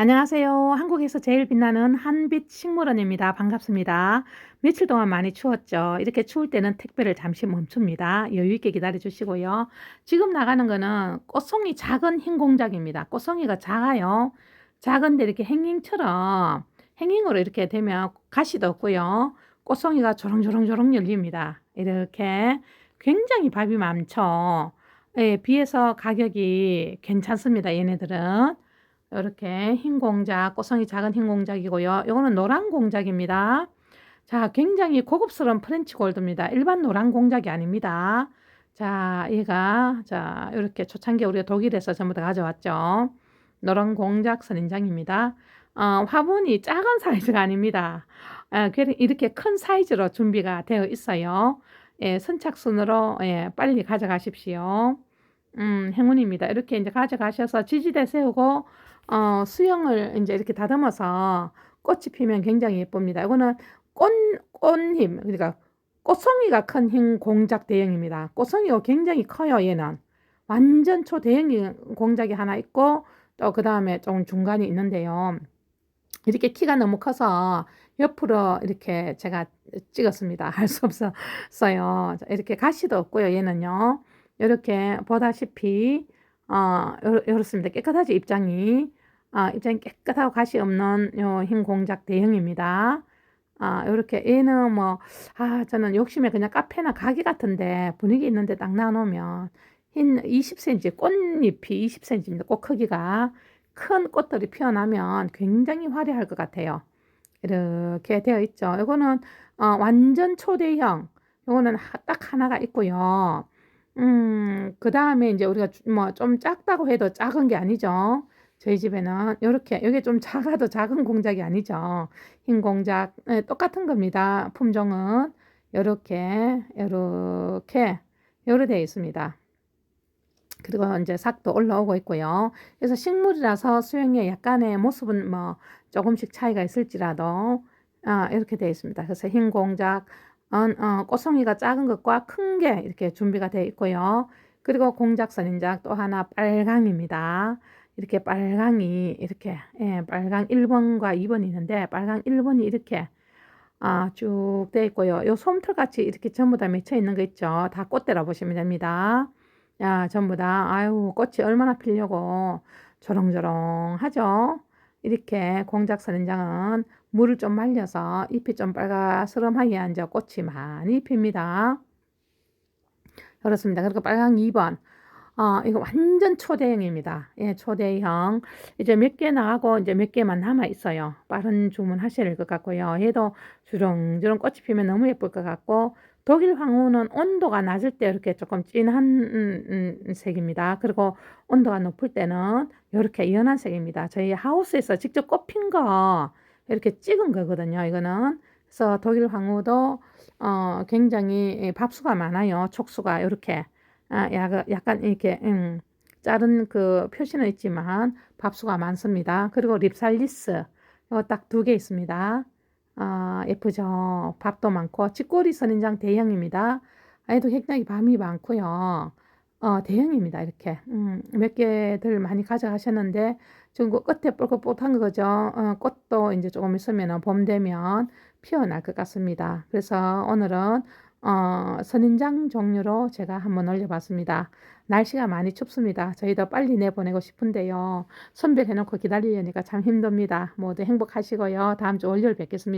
안녕하세요. 한국에서 제일 빛나는 한빛 식물원입니다. 반갑습니다. 며칠 동안 많이 추웠죠. 이렇게 추울 때는 택배를 잠시 멈춥니다. 여유 있게 기다려 주시고요. 지금 나가는 거는 꽃송이 작은 흰 공작입니다. 꽃송이가 작아요. 작은데 이렇게 행잉처럼 행잉으로 이렇게 되면 가시도 없고요. 꽃송이가 조롱조롱조롱 열립니다. 이렇게 굉장히 밥이 많죠. 예, 비해서 가격이 괜찮습니다. 얘네들은. 이렇게 흰 공작, 꽃송이 작은 흰 공작이고요. 이거는 노란 공작입니다. 자, 굉장히 고급스러운 프렌치 골드입니다. 일반 노란 공작이 아닙니다. 자, 얘가 자, 이렇게 초창기 우리가 독일에서 전부 다 가져왔죠. 노란 공작 선인장입니다. 어, 화분이 작은 사이즈가 아닙니다. 어, 이렇게 큰 사이즈로 준비가 되어 있어요. 예, 선착순으로 예, 빨리 가져가십시오. 음, 행운입니다. 이렇게 이제 가져가셔서 지지대 세우고 어, 수영을 이제 이렇게 다듬어서 꽃이 피면 굉장히 예쁩니다. 이거는 꽃, 꽃잎, 그러니까 꽃송이가 큰 흰 공작 대형입니다. 꽃송이가 굉장히 커요, 얘는. 완전 초대형 공작이 하나 있고, 또 그 다음에 좀 중간이 있는데요. 이렇게 키가 너무 커서 옆으로 이렇게 제가 찍었습니다. 할 수 없었어요. 이렇게 가시도 없고요, 얘는요. 이렇게 보다시피, 어, 이렇습니다. 깨끗하죠, 입장이. 아, 입장이 깨끗하고 가시 없는 요 흰 공작 대형입니다. 아, 요렇게 얘는 뭐, 아, 저는 욕심에 그냥 카페나 가게 같은데 분위기 있는데 딱 나누면 흰 20cm, 꽃잎이 20cm입니다. 꽃 크기가. 큰 꽃들이 피어나면 굉장히 화려할 것 같아요. 이렇게 되어 있죠. 이거는 어, 완전 초대형. 요거는 딱 하나가 있고요. 음, 그 다음에 이제 우리가 뭐 좀 작다고 해도 작은 게 아니죠. 저희 집에는 이렇게 여기 좀 작아도 작은 공작이 아니죠. 흰 공작 네, 똑같은 겁니다. 품종은 이렇게 이렇게 요로 되어 있습니다. 그리고 이제 삭도 올라오고 있고요. 그래서 식물이라서 수영에 약간의 모습은 뭐 조금씩 차이가 있을지라도 아, 이렇게 되어 있습니다. 그래서 흰 공작, 어, 어, 꽃송이가 작은 것과 큰 게 이렇게 준비가 되어 있고요. 그리고 공작 선인작 또 하나 빨강입니다. 이렇게 빨강이 이렇게 예, 빨강 1번과 2번이 있는데 빨강 1번이 이렇게 아, 쭉 되어 있고요. 요 솜털 같이 이렇게 전부 다 맺혀 있는 거 있죠. 다 꽃대라 보시면 됩니다. 야, 전부 다 아유, 꽃이 얼마나 피려고 조롱조롱 하죠. 이렇게 공작 선인장은 물을 좀 말려서 잎이 좀 빨가스름하게 앉아 꽃이 많이 핍니다. 그렇습니다. 그리고 빨강 2번. 어, 이거 완전 초대형입니다. 예, 초대형. 이제 몇 개 나가고 이제 몇 개만 남아 있어요. 빠른 주문 하실 것 같고요. 얘도 주렁주렁 꽃이 피면 너무 예쁠 것 같고, 독일 황후는 온도가 낮을 때 이렇게 조금 진한 음, 음, 색입니다. 그리고 온도가 높을 때는 이렇게 연한 색입니다. 저희 하우스에서 직접 꽃핀 거 이렇게 찍은 거거든요. 이거는. 그래서 독일 황후도 어, 굉장히 밥수가 많아요. 촉수가 이렇게. 아, 약간 이렇게 음, 자른 그 표시는 있지만 밥수가 많습니다. 그리고 립살리스 이거 딱 두 개 있습니다. 아, 예쁘죠? 밥도 많고 치꼬리 선인장 대형입니다. 아이도 굉장히 밤이 많고요. 어, 대형입니다. 이렇게 음, 몇 개들 많이 가져가셨는데 지금 그 끝에 볼긋볼긋한 거죠. 어, 꽃도 이제 조금 있으면 봄 되면 피어날 것 같습니다. 그래서 오늘은 어, 선인장 종류로 제가 한번 올려봤습니다. 날씨가 많이 춥습니다. 저희도 빨리 내보내고 싶은데요. 선별해놓고 기다리려니까 참 힘듭니다. 모두 행복하시고요. 다음 주 월요일 뵙겠습니다.